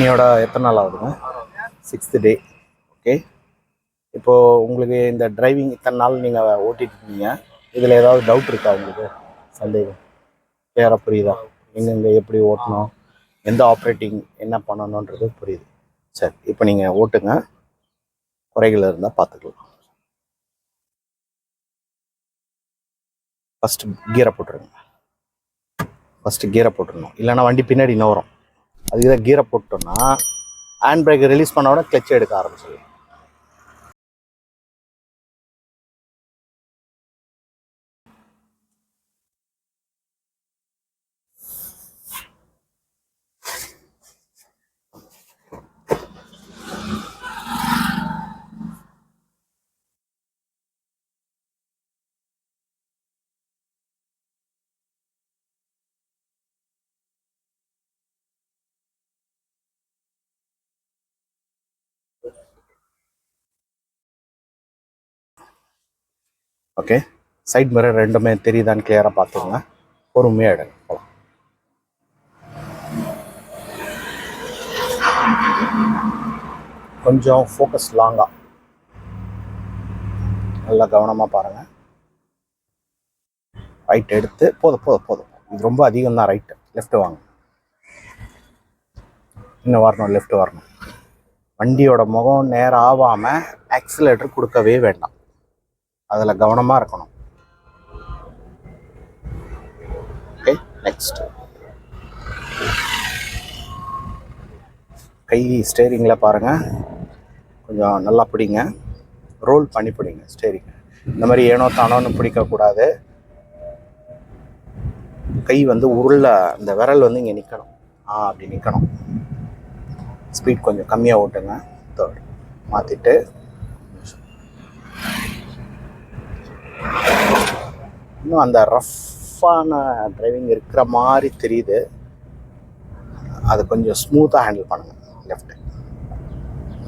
இன்னையோட எத்தனை நாள் ஆகுதுங்க சிக்ஸ்த்து டே ஓகே இப்போது உங்களுக்கு இந்த டிரைவிங் இத்தனை நாள் நீங்கள் ஓட்டிகிட்டு இருக்கீங்க? இதில் ஏதாவது டவுட் இருக்கா உங்களுக்கு? சந்தேகம்? வேற புரியுதா? எங்கெங்கே எப்படி ஓட்டணும்? எந்த ஆப்ரேட்டிங் என்ன பண்ணணுன்றது புரியுது. சரி இப்போ நீங்கள் ஓட்டுங்க. குறைகள் இருந்தால் பார்த்துக்கலாம் ஃபஸ்ட்டு கீரை போட்டுருங்க. ஃபஸ்ட்டு கீரை போட்டுருணும். இல்லைன்னா வண்டி பின்னாடி நவரும் அதுக்கு தான் கீரை போட்டோன்னா ஹேண்ட் பிரேக் ரிலீஸ் பண்ண உடனே கிளச் எடுக்க ஆரம்பிச்சிடலாம் ஓகே சைட் மிரர் ரெண்டுமே தெரியுதான்னு கிளியராக பார்த்துக்கோங்க. பொறுமையாக எடுங்க. போகலாம் கொஞ்சம் ஃபோக்கஸ் லாங்காக நல்லா கவனமாக பாருங்கள் ரைட் எடுத்து போதும் போதும் போதும். இது ரொம்ப அதிகம் தான் ரைட்டு லெஃப்ட் வாங்க. இன்னும் வரணும் லெஃப்ட் வரணும். வண்டியோட முகம் நேரம் ஆகாமல் ஆக்சிலேட்டர் கொடுக்கவே வேண்டாம். அதில் கவனமாக இருக்கணும். ஓகே நெக்ஸ்ட் கை ஸ்டேரிங்கில் பாருங்கள் கொஞ்சம் நல்லா பிடிங்க. ரோல் பண்ணி பிடிங்க ஸ்டேரிங் இந்த மாதிரி ஏனோ தானோன்னு பிடிக்கக்கூடாது கை வந்து உருள இந்த விரல் வந்து இங்கே நிற்கணும் ஆ அப்படி நிற்கணும் ஸ்பீட் கொஞ்சம் கம்மியாக ஓட்டுங்க. தேர்ட் மாற்றிட்டு இன்னும் அந்த ரஃப்பான டிரைவிங் இருக்கிற மாதிரி தெரியுது. அது கொஞ்சம் ஸ்மூத்தாக ஹேண்டில் பண்ணுங்கள் லெஃப்ட்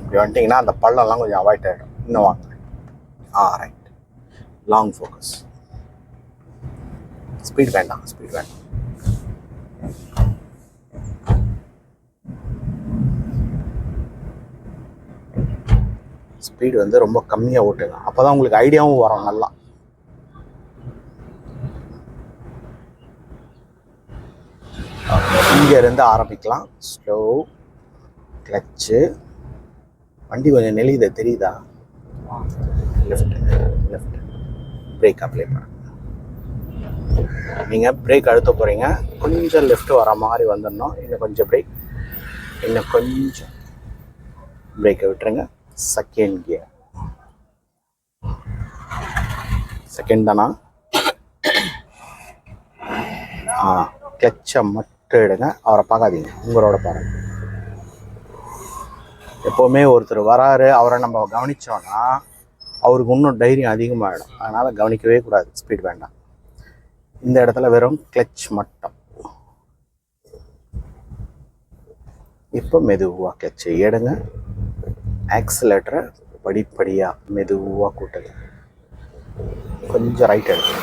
இப்படி வந்துட்டிங்கன்னா அந்த பள்ளம்லாம் கொஞ்சம் அவாய்ட் ஆகிடும் இன்னும் வாங்க. ஆ ரைட் லாங் ஃபோக்கஸ் ஸ்பீட் வேண்டாம் ஸ்பீட் வேண்டாம். ஸ்பீடு வந்து ரொம்ப கம்மியாக ஓட்டுங்க. அப்போ தான் உங்களுக்கு ஐடியாவும் வரும் நல்லா. இருந்து ஆரம்பிக்கலாம். ஸ்லோ கிளச்சு வண்டி கொஞ்சம் நெளியுது தெரியுதா? லெஃப்ட் லெஃப்ட் பிரேக் அப்ளை பண்ண. நீங்கள் பிரேக் அழுத்த போகிறீங்க கொஞ்சம் லெஃப்ட் வர மாதிரி வந்துடணும். இன்னும் கொஞ்சம் பிரேக் இன்னும் கொஞ்சம் பிரேக்கை விட்டுருங்க. செகண்ட் கியர் செகண்ட் தானா? ஆ கிளச்சை மட்டும் எடுங்க அவரை பார்க்காதீங்க. உங்களோட பாருங்க. எப்போவுமே ஒருத்தர் வராரு அவரை நம்ம கவனிச்சோன்னா அவருக்கு இன்னும் தைரியம் அதிகமாகிடும் அதனால் கவனிக்கவே கூடாது. ஸ்பீட் வேண்டாம். இந்த இடத்துல வெறும் கிளச் மட்டும். இப்போ மெதுவாக கிளச்சை எடுங்க. ஆக்சிலேட்டரை படிப்படியாக மெதுவாக கூட்டுங்க. கொஞ்சம் ரைட் எடுங்க.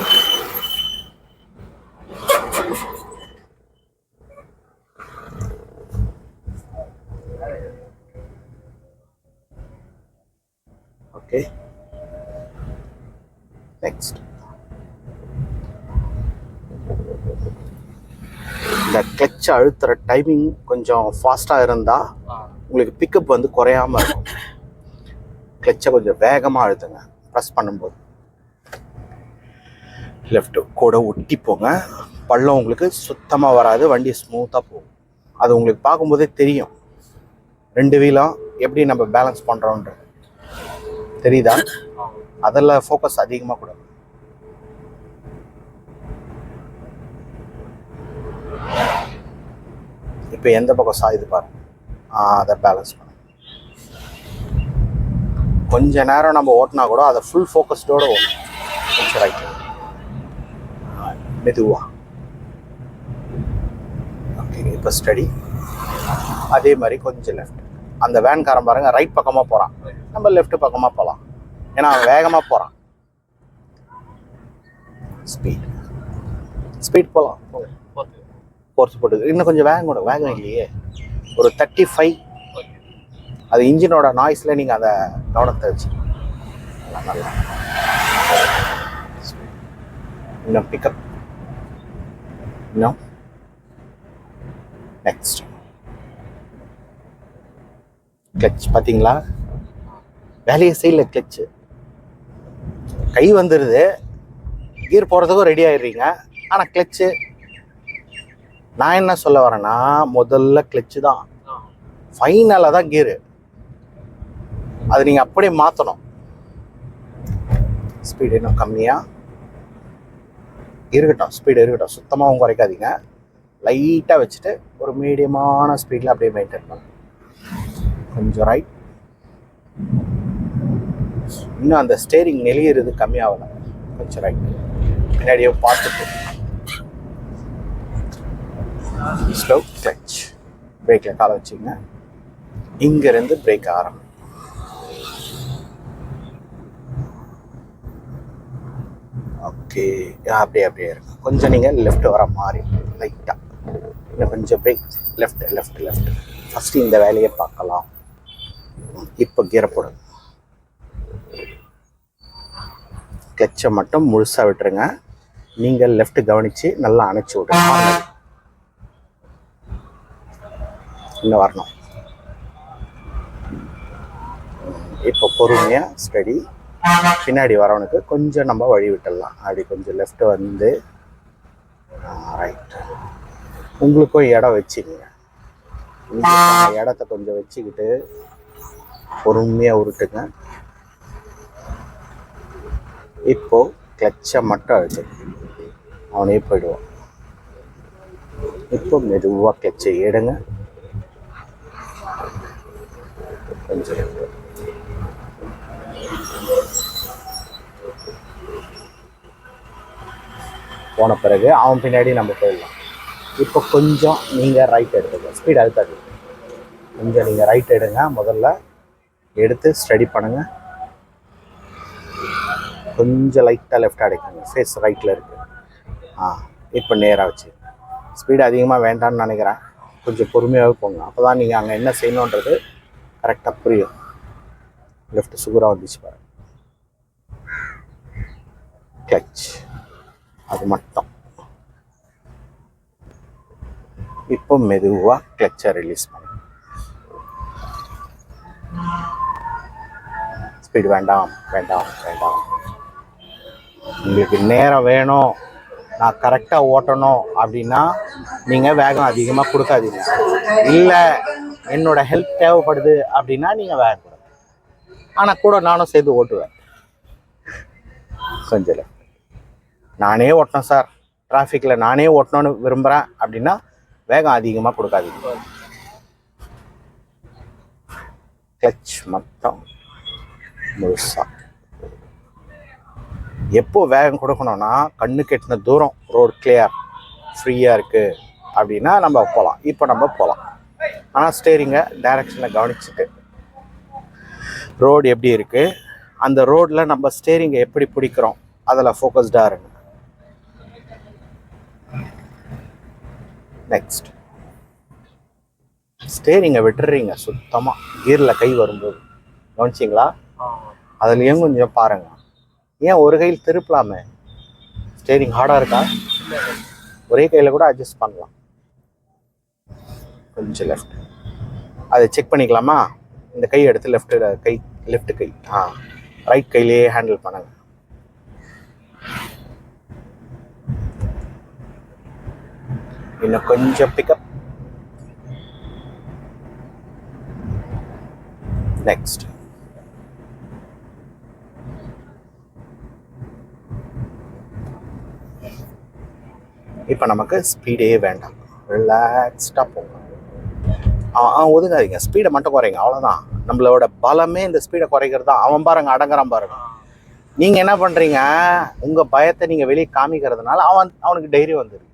ஓகே நெக்ஸ்ட் இந்த கிளச் அழுத்துற டைமிங் கொஞ்சம் ஃபாஸ்ட்டாக இருந்தால் உங்களுக்கு பிக்கப் வந்து குறையாம இருக்கும். கிளச்சை கொஞ்சம் வேகமாக அழுத்துங்க. ப்ரெஸ் பண்ணும்போது. லெஃப்ட் கூட ஒட்டி போங்க. பள்ளம் உங்களுக்கு சுத்தமாக வராது. வண்டி ஸ்மூத்தாக போகும். அது உங்களுக்கு பார்க்கும்போதே தெரியும். ரெண்டு வீலும் எப்படி நம்ம பேலன்ஸ் பண்ணுறோன்றது தெரியுதா? அதில் ஃபோக்கஸ் அதிகமாக கூட. இப்போ எந்த பக்கம் சாயுது பாருங்க அதை பேலன்ஸ் பண்ணு. கொஞ்ச நேரம் நம்ம ஓட்டினா கூட அதை ஃபுல் ஃபோக்கஸ்டோட ஓட்டணும் கொஞ்சம் ரைட் மெதுவா. ஓகே இப்போ ஸ்டடி அதே மாதிரி கொஞ்சம் லெஃப்ட் அந்த வேன்காரன் பாருங்க ரைட் பக்கமாக போகிறான் நம்ம லெஃப்ட் பக்கமாக போகலாம் ஏன்னா அவன் வேகமாக போகிறான் ஸ்பீட் ஸ்பீட் போகலாம் ஃபோர்ஸ் போட்டு இன்னும் கொஞ்சம் வேகம் கூட. வேகம் இல்லையே. ஒரு தேர்ட்டி ஃபைவ் அது இன்ஜினோட நாய்ஸில் நீங்கள் அதை கவனத்தை வச்சு நல்லா நல்லா. இன்னும் பிக்கப் இன்னும். நெக்ஸ்ட் கிளச் பார்த்தீங்களா வேலையை செய்யல கிளச்சு கை வந்துடுது கீர் போகிறதுக்கும் ரெடி ஆயிடுறீங்க. ஆனால் கிளச்சு நான் என்ன சொல்ல வரேன்னா முதல்ல கிளச்சு தான். ஃபைனலாக தான் கீரு அது நீங்கள் அப்படியே மாற்றணும் ஸ்பீடு இன்னும் கம்மியாக இருக்கட்டும் ஸ்பீடு இருக்கட்டும். சுத்தமாகவும் குறைக்காதீங்க. லைட்டாக வச்சுட்டு ஒரு மீடியமான ஸ்பீடில் அப்படியே மெயின்டைன் பண்ணணும். கொஞ்சம் ரைட் இன்னும் அந்த ஸ்டேரிங் நெளியிறது கம்மியாகல. கொஞ்சம் ரைட் பின்னாடியே பார்த்துட்டு. ஸ்லோ கிளச் பிரேக்கில் காலை வச்சுங்க. இங்கேருந்து பிரேக் ஆரம்பம் ஓகே அப்படியே அப்படியே இருக்கும் கொஞ்சம் நீங்கள் லெஃப்ட் வர மாதிரி லைட்டாக இன்னும் கொஞ்சம் brake left left left first இந்த வேலையை பார்க்கலாம். இப்போ கீரை போடுங்க. ஸ்கெட்சை மட்டும் முழுசாக விட்டுருங்க. நீங்கள் லெஃப்ட் கவனித்து நல்லா அணைச்சி விடுங்க. இன்னும் வரணும். இப்போ பொறுமையாக ஸ்டடி பின்னாடி வரவனுக்கு கொஞ்சம் நம்ம வழி விட்டுடலாம். அப்படி கொஞ்சம் லெஃப்ட் வந்து ரைட் உங்களுக்கும் இடம் வச்சுக்கங்க. இடத்த கொஞ்சம் வச்சுக்கிட்டு பொறுமையாக உருட்டுங்க. இப்போ கிளச்சை மட்டும் அழுத்து அவனே போயிடுவான். இப்போ மெதுவாக கிளச்சை எடுங்க. கொஞ்சம் போன பிறகு அவன் பின்னாடி நம்ம போயிடலாம். இப்போ கொஞ்சம் நீங்கள் ரைட் எடுத்துங்க ஸ்பீட் அழுத்தாது கொஞ்சம் நீங்கள் ரைட் எடுங்க. முதல்ல எடுத்து ஸ்டடி பண்ணுங்கள் கொஞ்சம் லைட்டாக லெஃப்ட் அடைக்குங்க ஃபேஸ் ரைட்டில் இருக்குது ஆ இப்போ நேராக வச்சு. ஸ்பீடு அதிகமாக வேண்டாம்னு நினைக்கிறேன். கொஞ்சம் பொறுமையாகவே போங்க. அப்போ தான் நீங்கள் அங்கே என்ன செய்யணுன்றது கரெக்டாக புரியும். லெஃப்ட் சுகராக வந்துச்சு பாருங்க கிளச் அது மட்டும். இப்போ மெதுவாக கிளச்சை ரிலீஸ் பண்ணு. ஸ்பீடு வேண்டாம் வேண்டாம் வேண்டாம். உங்களுக்கு நேரம் வேணும் நான் கரெக்டாக ஓட்டணும் அப்படின்னா நீங்கள் வேகம் அதிகமாக கொடுக்காதீங்க. இல்லை என்னோட ஹெல்ப் தேவைப்படுது அப்படின்னா நீங்கள் வேகம் கொடுங்க. ஆனால் கூட நானும் சேர்த்து ஓட்டுவேன். செஞ்சல நானே ஓட்டணும் சார் டிராஃபிக்கில் நானே ஓட்டணும்னு விரும்புகிறேன் அப்படின்னா வேகம் அதிகமாக கொடுக்காதீங்க. கிளச் மொத்தம் முழுசா. எப்போ வேகம் கொடுக்கணும்னா கண்ணு கெட்டின தூரம் ரோடு கிளியர் ஃப்ரீயாக இருக்குது அப்படின்னா நம்ம போகலாம் இப்போ நம்ம போகலாம் ஆனால் ஸ்டேரிங்கை டைரக்ஷனில் கவனிச்சுட்டு. ரோடு எப்படி இருக்குது அந்த ரோட்டில் நம்ம ஸ்டேரிங்கை எப்படி பிடிக்கிறோம்? அதில் ஃபோக்கஸ்டாக இருங்க. நெக்ஸ்ட் ஸ்டேரிங்கை விட்டுறீங்க. சுத்தமாக கீரில் கை வரும்போது. கவனிச்சிங்களா? அதுலேயும் கொஞ்சம் பாருங்க. ஏன் ஒரு கையில் திருப்பலாமே? ஸ்டேரிங் ஹார்டாக இருக்கா? ஒரே கையில் கூட அட்ஜஸ்ட் பண்ணலாம். கொஞ்சம் லெஃப்ட் அதை செக் பண்ணிக்கலாமா? இந்த கை எடுத்து லெஃப்ட் கை லெஃப்ட் கை. ஆ ரைட் கையிலேயே ஹேண்டில் பண்ணுங்க. இன்னும் கொஞ்சம் பிக்கப் நெக்ஸ்ட் இப்போ நமக்கு ஸ்பீடே வேண்டாம். ரிலாக்ஸ்டாக போங்க. ஆ ஆ ஒதுங்காதீங்க. ஸ்பீடை மட்டும் குறைங்க. அவ்வளோதான் நம்மளோட பலமே இந்த ஸ்பீடை குறைக்கிறது தான். அவன் பாருங்க அடங்குறான் பாருங்க. நீங்கள் என்ன பண்ணுறீங்க உங்கள் பயத்தை நீங்கள் வெளியே காமிக்கிறதுனால அவன் அவனுக்கு டைரி வந்துருக்கு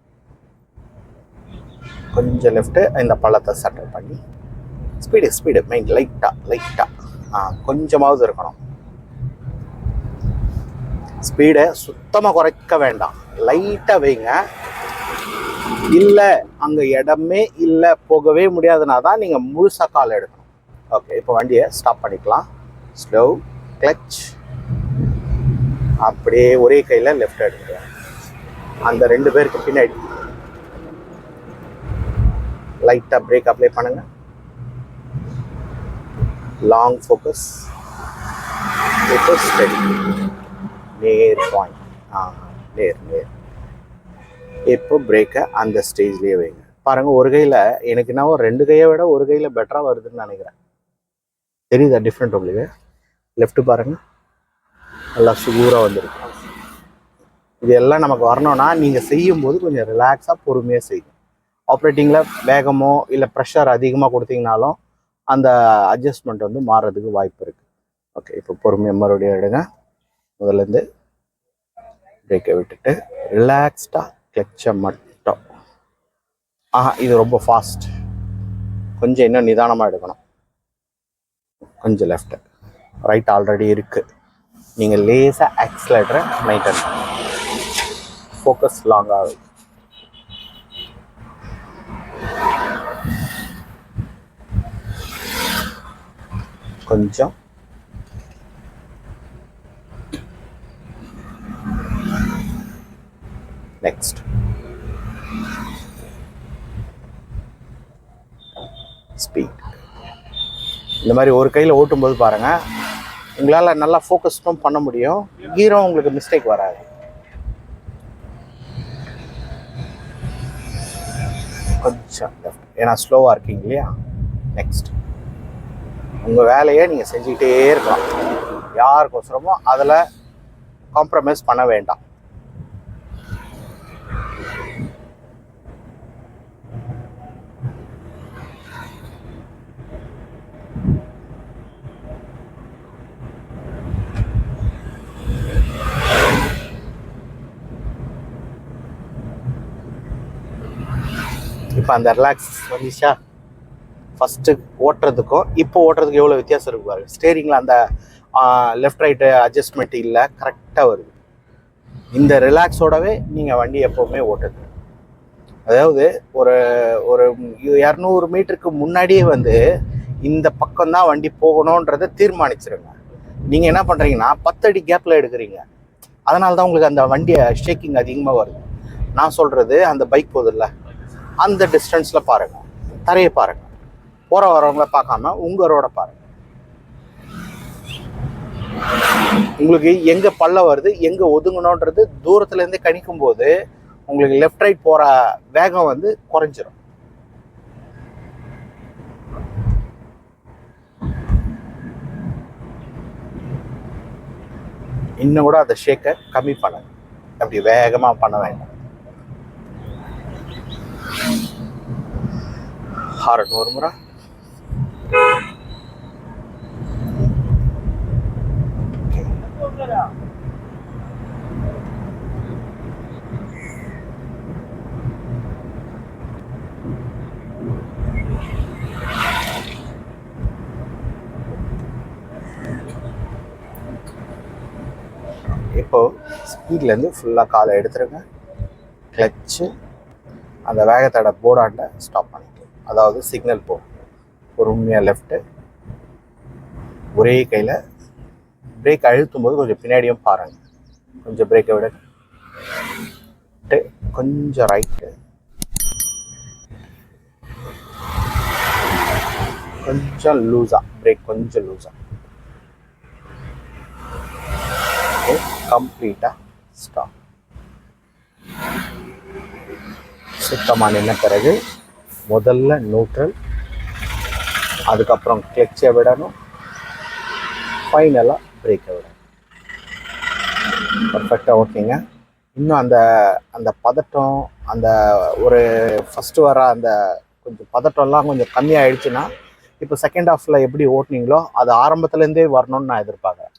கொஞ்சம் லெஃப்ட்டு இந்த பள்ளத்தை செட்டில் பண்ணி ஸ்பீடு ஸ்பீடு மெயின் லைட்டாக லைட்டாக ஆ. கொஞ்சமாவது இருக்கணும். ஸ்பீடை சுத்தமாக குறைக்க வேண்டாம். லைட்டாக வைங்க. இல்லை அங்கே இடமே இல்லை போகவே முடியாதுனா தான் நீங்கள் முழுசாக கால் எடுக்கணும். ஓகே இப்போ வண்டியை ஸ்டாப் பண்ணிக்கலாம். ஸ்லோ கிளச் அப்படியே ஒரே கையில் லெஃப்ட் எடுக்க அந்த ரெண்டு பேருக்கு பின்னாடி. லைட்டாக பிரேக் அப்ளை பண்ணுங்கள் லாங் ஃபோக்கஸ் இப்போ ஸ்டெடி நேர் பாயிண்ட் ஆ நேர் நேர் இப்போ பிரேக்கை அந்த ஸ்டேஜ்லேயே வைங்க. பாருங்கள் ஒரு கையில் எனக்கு என்ன ரெண்டு கையை விட ஒரு கையில் பெட்டராக வருதுன்னு நினைக்கிறேன். தெரியுதா டிஃப்ரெண்ட் உங்களுக்கு? லெஃப்ட் பாருங்கள் நல்லா சுகூராக வந்துருக்கு. இது எல்லாம் நமக்கு வரணும்னா நீங்கள் செய்யும்போது கொஞ்சம் ரிலாக்ஸாக பொறுமையாக செய்யும் ஆப்ரேட்டிங்கில் வேகமோ இல்லை ப்ரெஷர் அதிகமாக கொடுத்தீங்கனாலும் அந்த அட்ஜஸ்ட்மெண்ட் வந்து மாறுறதுக்கு வாய்ப்பு இருக்குது ஓகே இப்போ பொறுமையாக மறுபடியும் எடுங்க. முதல்லேருந்து பிரேக்கை விட்டுட்டு ரிலாக்ஸ்டாக கிளச்சை மட்டும். ஆஹா இது ரொம்ப ஃபாஸ்ட் கொஞ்சம் இன்னும் நிதானமாக எடுக்கணும். கொஞ்சம் லெஃப்ட் ரைட் ஆல்ரெடி இருக்குது நீங்கள் லேசாக ஆக்சிலேட்டரை மெயின்டைன் ஃபோக்கஸ் லாங் ஆகுது. கொஞ்சம் நெக்ஸ்ட் ஸ்பீட் இந்த மாதிரி ஒரு கையில் ஓட்டும்போது பாருங்கள் உங்களால் நல்லா ஃபோக்கஸ்டும் பண்ண முடியும். கீரும் உங்களுக்கு மிஸ்டேக் வராது. கொஞ்சம் ஏன்னா ஸ்லோவாக இருக்கீங்க இல்லையா? நெக்ஸ்ட் உங்கள் வேலையை நீங்கள் செஞ்சுக்கிட்டே இருக்கலாம். யாருக்கோசரமோ அதில் காம்ப்ரமைஸ் பண்ண வேண்டாம். இப்போ அந்த ரிலாக்ஸ் வந்துச்சா ஃபஸ்ட்டு ஓட்டுறதுக்கும் இப்போ ஓட்டுறதுக்கு எவ்வளோ வித்தியாசம் இருக்கு பாருங்க. ஸ்டேரிங்கில் அந்த லெஃப்ட் ரைட்டு அட்ஜஸ்ட்மெண்ட் இல்லை கரெக்டாக வருது. இந்த ரிலாக்ஸோடவே நீங்கள் வண்டி எப்போவுமே ஓட்டுது அதாவது ஒரு ஒரு இரநூறு மீட்டருக்கு முன்னாடியே வந்து இந்த பக்கம் தான் வண்டி போகணுன்றதை தீர்மானிச்சிருங்க. நீங்கள் என்ன பண்ணுறீங்கன்னா பத்தடி கேப்பில் எடுக்கிறீங்க. அதனால தான் உங்களுக்கு அந்த வண்டியை ஷேக்கிங் அதிகமாக வருது. நான் சொல்கிறது அந்த பைக் போகுதுல்ல? அந்த டிஸ்டன்ஸில் பாருங்கள் தரையை பாருங்கள் போகிற வரவங்கள பார்க்காம உங்கள் பாருங்கள் உங்களுக்கு எங்கே பள்ள வருது எங்கே ஒதுங்கணுன்றது தூரத்துலேருந்தே கணிக்கும் போது உங்களுக்கு லெஃப்ட் ரைட் போகிற வேகம் வந்து குறைஞ்சிரும். இன்னும் கூட அந்த ஷேக்கை கம்மி பண்ணுங்க அப்படி வேகமாக பண்ண வேண்டாம். ஹாரன் ஒரு முறை இப்போ ஸ்பீட்லேருந்து ஃபுல்லாக காலை எடுத்துருங்க. கிளச்சு அந்த வேகத்தோட போர்டாண்ட ஸ்டாப் பண்ணு. அதாவது சிக்னல் போ பொறுமையாக லெஃப்ட்டு ஒரே கையில் பிரேக் அழுத்தும் போது கொஞ்சம் பின்னாடியும் பாருங்கள் கொஞ்சம் பிரேக்கை விட. கொஞ்சம் ரைட்டு கொஞ்சம் லூஸாக பிரேக் கொஞ்சம் லூஸாக கம்ப்ளீட்டாக ஸ்டாப் சுத்தமாக நின்ன பிறகு முதல்ல நியூட்ரல் அதுக்கப்புறம் கிளச்சை விடணும். ஃபைனலாக பிரேக்கை விடணும். பர்ஃபெக்டாக ஓகேங்க இன்னும் அந்த அந்த பதட்டம் அந்த ஒரு ஃபஸ்ட்டு வர அந்த கொஞ்சம் பதட்டம்லாம் கொஞ்சம் கம்மியாயிடுச்சுன்னா இப்போ செகண்ட் ஹாஃபில் எப்படி ஓட்டுனீங்களோ அது ஆரம்பத்துலேருந்தே வரணும்னு நான் எதிர்பார்க்குறேன்.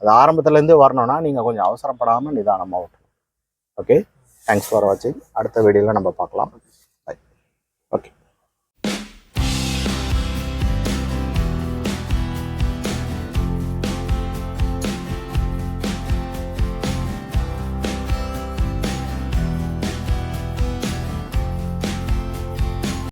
அது ஆரம்பத்துலேருந்தே வரணும்னா நீங்கள் கொஞ்சம் அவசரப்படாமல் நிதானமாக ஓட்டணும். ஓகே தேங்க்ஸ் ஃபார் வாட்சிங் அடுத்த வீடியோவில் நம்ம பார்க்கலாம். Okay.